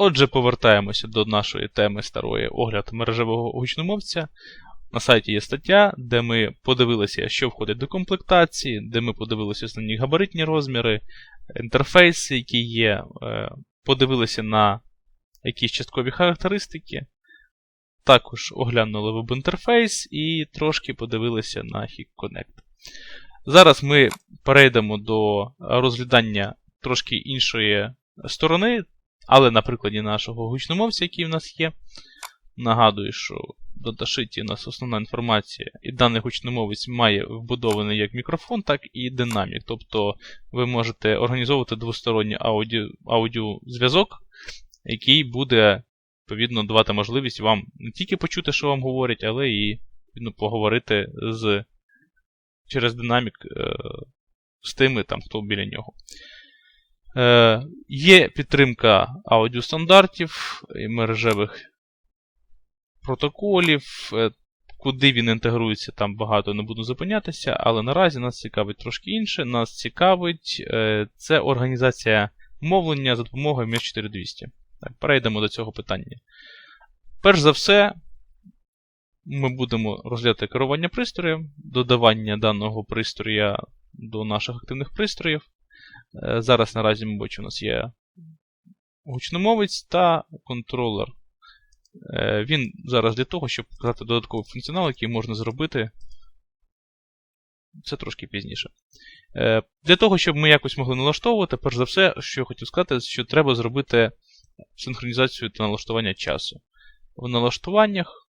Отже, повертаємося до нашої теми старої огляд мережевого гучномовця. На сайті є стаття, де ми подивилися, що входить до комплектації, де ми подивилися основні габаритні розміри, інтерфейси, які є, е, подивилися на якісь часткові характеристики. Також оглянули веб-інтерфейс і трошки подивилися на HIC Connect. Зараз ми перейдемо до розглядання трошки іншої сторони, але на прикладі нашого гучномовця, який в нас є. Нагадую, що в даташиті у нас основна інформація, і даний гучномовець має вбудований як мікрофон, так і динамік. Тобто ви можете організовувати двосторонній аудіо, аудіозв'язок, який буде відповідно давати можливість вам не тільки почути, що вам говорять, але і відповідно, поговорити з, через динамік е, з тими, там, хто біля нього. Е, Є підтримка аудіостандартів і мережевих протоколів. Е, куди він інтегрується, там багато не буду зупинятися, але наразі нас цікавить трошки інше. Нас цікавить е, це організація мовлення за допомогою ms 4200. Так, Перейдемо до цього питання. Перш за все, ми будемо розглядати керування пристроєм, додавання даного пристроя до наших активних пристроїв. Е, зараз наразі, мабуть, у нас є гучномовець та контролер. Е, він зараз для того, щоб показати додатковий функціонал, який можна зробити. Це трошки пізніше. Е, для того, щоб ми якось могли налаштовувати, перш за все, що я хотів сказати, що треба зробити синхронізацію та налаштування часу. В налаштуваннях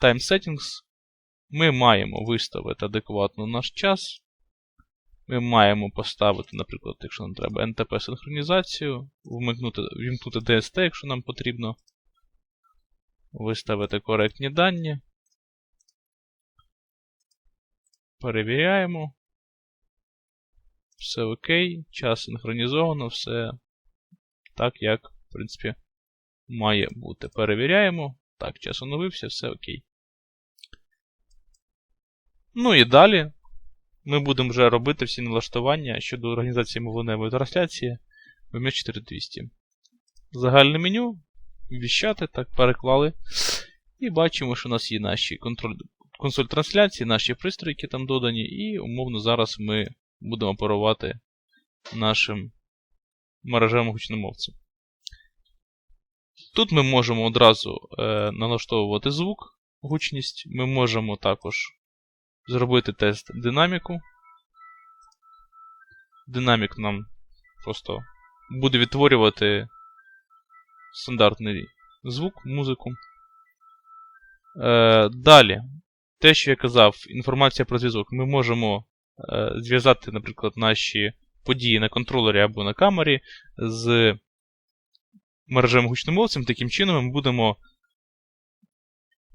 Time Settings ми маємо виставити адекватно наш час. Ми маємо поставити, наприклад, якщо нам треба NTP-синхронізацію, вмикнути, вімкнути DST, якщо нам потрібно. Виставити коректні дані. Перевіряємо. Все окей. Час синхронізовано, все так, як, в принципі, має бути. Перевіряємо. Так, час оновився, все окей. Ну і далі ми будемо вже робити всі налаштування щодо організації мовленевої трансляції в ms 4200. Загальне меню, віщати, так, переклали. І бачимо, що у нас є наші контроль, консоль трансляції, наші пристрої, там додані, і умовно зараз ми будемо оперувати нашим мережевим гучномовцем. Тут ми можемо одразу е, налаштовувати звук, гучність. Ми можемо також зробити тест динаміку. Динамік нам просто буде відтворювати стандартний звук, музику. Е, Далі, те, що я казав, інформація про зв'язок. Ми можемо е, зв'язати, наприклад, наші події на контролері або на камері з мережевим гучномовцем. Таким чином ми будемо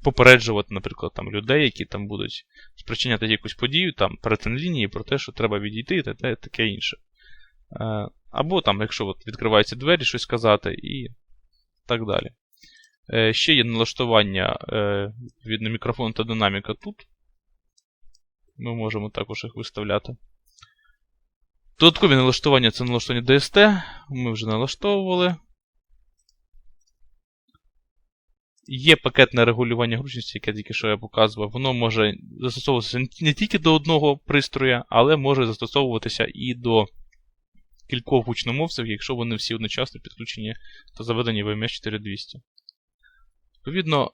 попереджувати, наприклад, там, людей, які там будуть спричиняти якусь подію, там, перетин лінії про те, що треба відійти, та таке інше. Е, або там, якщо от відкриваються двері, щось сказати, і так далі. Е, ще є налаштування е, відповідно мікрофон та динаміка тут. Ми можемо також їх виставляти. Додаткові налаштування це налаштування DST. Ми вже налаштовували. Є пакетне регулювання гучності, яке тільки що я показував. Воно може застосовуватися не тільки до одного пристроя, але може застосовуватися і до кількох гучномовців, якщо вони всі одночасно підключені та заведені в ms 4200. Відповідно,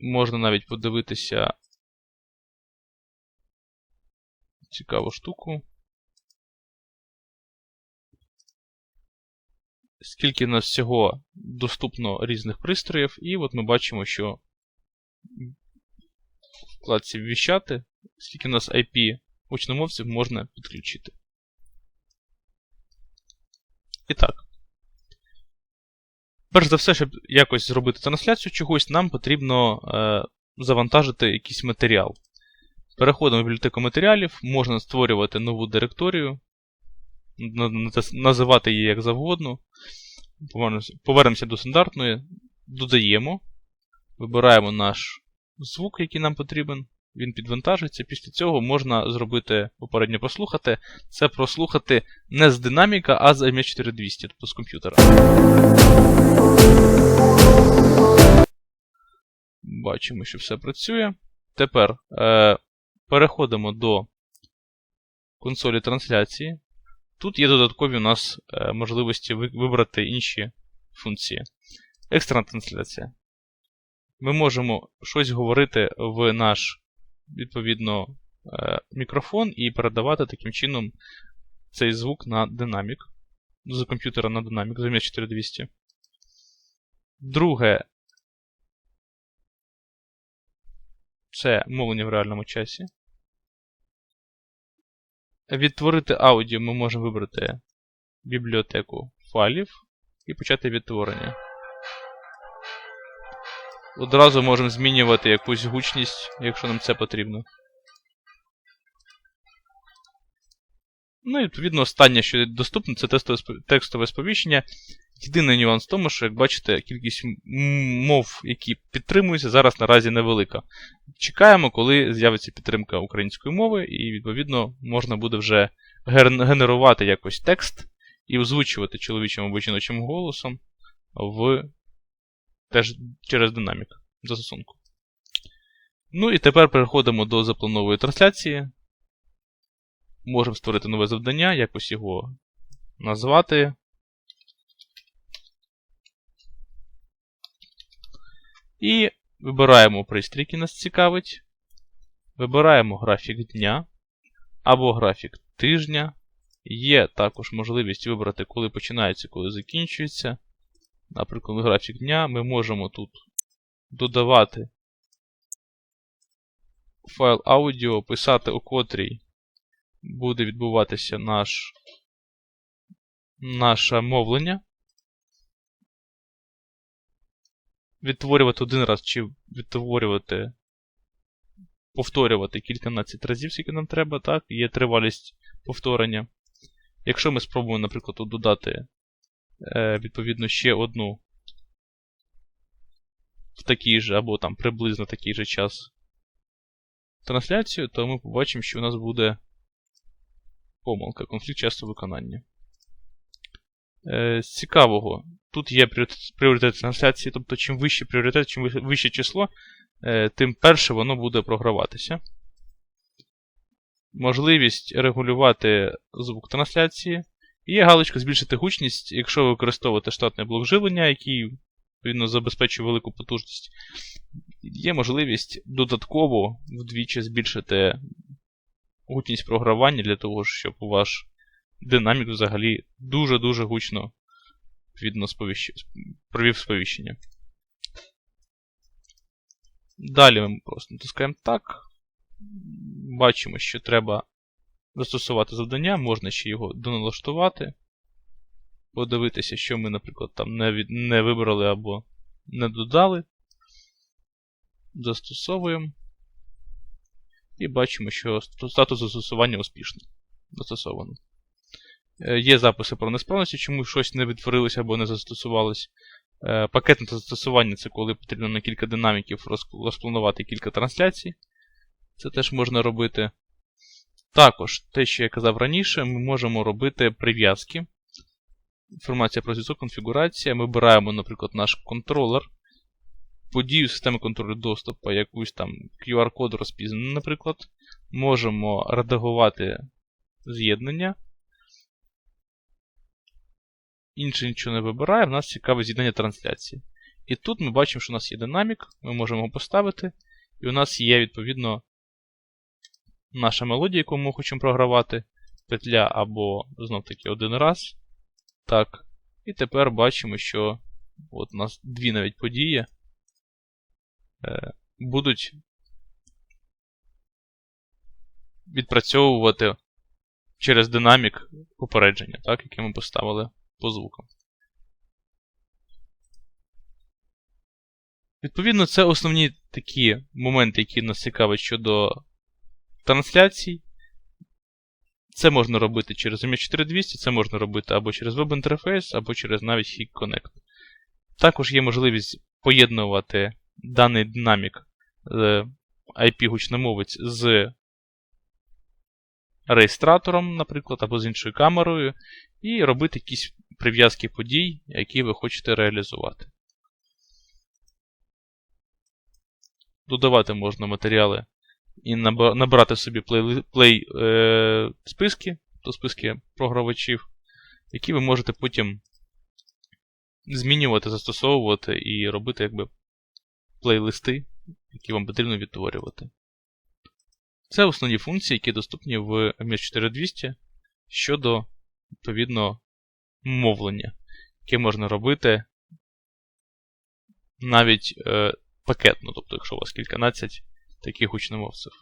можна навіть подивитися цікаву штуку. Скільки у нас всього доступно різних пристроїв, і от ми бачимо, що вкладці ввіщати, скільки у нас IP гучномовців можна підключити. І так. Перш за все, щоб якось зробити трансляцію чогось, нам потрібно е, завантажити якийсь матеріал. Переходимо в бібліотеку матеріалів, можна створювати нову директорію називати її як завгодно. Повернемося до стандартної, додаємо, вибираємо наш звук, який нам потрібен. він підвантажується. Після цього можна зробити попередньо послухати. Це прослухати не з динаміка, а з ME4200, тобто з комп'ютера. Бачимо, що все працює. Тепер е, переходимо до консолі трансляції. Тут є додаткові у нас е, можливості вибрати інші функції. Екстрена трансляція. Ми можемо щось говорити в наш, відповідно, е, мікрофон і передавати таким чином цей звук на динамік. З комп'ютера на динамік, замість 4200. Друге. Це мовлення в реальному часі. Відтворити аудіо ми можемо вибрати бібліотеку файлів і почати відтворення. Одразу можемо змінювати якусь гучність, якщо нам це потрібно. Ну і відповідно останнє, що доступне, це текстове сповіщення. Єдиний нюанс в тому, що, як бачите, кількість мов, які підтримуються, зараз наразі невелика. Чекаємо, коли з'явиться підтримка української мови, і, відповідно, можна буде вже генерувати якось текст і озвучувати чоловічим або жіночим голосом в теж через динамік застосунку. Ну і тепер переходимо до запланової трансляції. Можемо створити нове завдання, якось його назвати. І вибираємо пристрій, який нас цікавить. Вибираємо графік дня або графік тижня. Є також можливість вибрати, коли починається, коли закінчується. Наприклад, графік дня ми можемо тут додавати файл аудіо, писати, у котрій буде відбуватися наш, наше мовлення. Відтворювати один раз чи відтворювати, повторювати кільканадцять разів, скільки нам треба, так, є тривалість повторення. Якщо ми спробуємо, наприклад, додати Е, відповідно, ще одну в такий же, або там приблизно такий же час трансляцію, то ми побачимо, що у нас буде помилка, конфлікт часу виконання. Е, з цікавого, тут є пріоритет трансляції, тобто чим вищий пріоритет, чим вище число, е, тим перше воно буде програватися. Можливість регулювати звук трансляції. Є галочка збільшити гучність, якщо ви використовуєте штатний блок живлення, який відповідно забезпечує велику потужність. Є можливість додатково вдвічі збільшити гучність програвання для того, щоб ваш динамік взагалі дуже-дуже гучно відповідно, сповіщ... провів сповіщення. Далі ми просто натискаємо так. Бачимо, що треба застосувати завдання, можна ще його доналаштувати. Подивитися, що ми, наприклад, там не від... не вибрали або не додали. Застосовуємо. І бачимо, що статус застосування успішний. Застосовано. Е, є записи про несправності, чому щось не відтворилося або не застосувалось. Е, пакетне застосування це коли потрібно на кілька динаміків розпланувати кілька трансляцій. Це теж можна робити. Також, те, що я казав раніше, ми можемо робити прив'язки. Інформація про зв'язок, конфігурація. Ми обираємо, наприклад, наш контролер, подію системи контролю доступу, якусь там QR-код розпізнаний, наприклад. Можемо редагувати з'єднання. Інше нічого не вибираємо, в нас цікаве з'єднання трансляції. І тут ми бачимо, що у нас є динамік, ми можемо його поставити, і у нас є, відповідно, наша мелодія, яку ми хочемо програвати, петля або знов-таки один раз. Так. І тепер бачимо, що от у нас дві навіть події е, будуть відпрацьовувати через динамік попередження, так, яке ми поставили по звукам. Відповідно, це основні такі моменти, які нас цікавить щодо трансляцій. Це можна робити через MH4200, це можна робити або через веб-інтерфейс, або через навіть HIG Connect. Також є можливість поєднувати даний динамік з IP-гучномовець з реєстратором, наприклад, або з іншою камерою, і робити якісь прив'язки подій, які ви хочете реалізувати. Додавати можна матеріали і набрати собі плей, плей е, то списки програвачів, які ви можете потім змінювати, застосовувати і робити якби плейлисти, які вам потрібно відтворювати. Це основні функції, які доступні в MS 4200 щодо, відповідно, мовлення, яке можна робити навіть е, пакетно, тобто, якщо у вас кільканадцять таких гучномовців.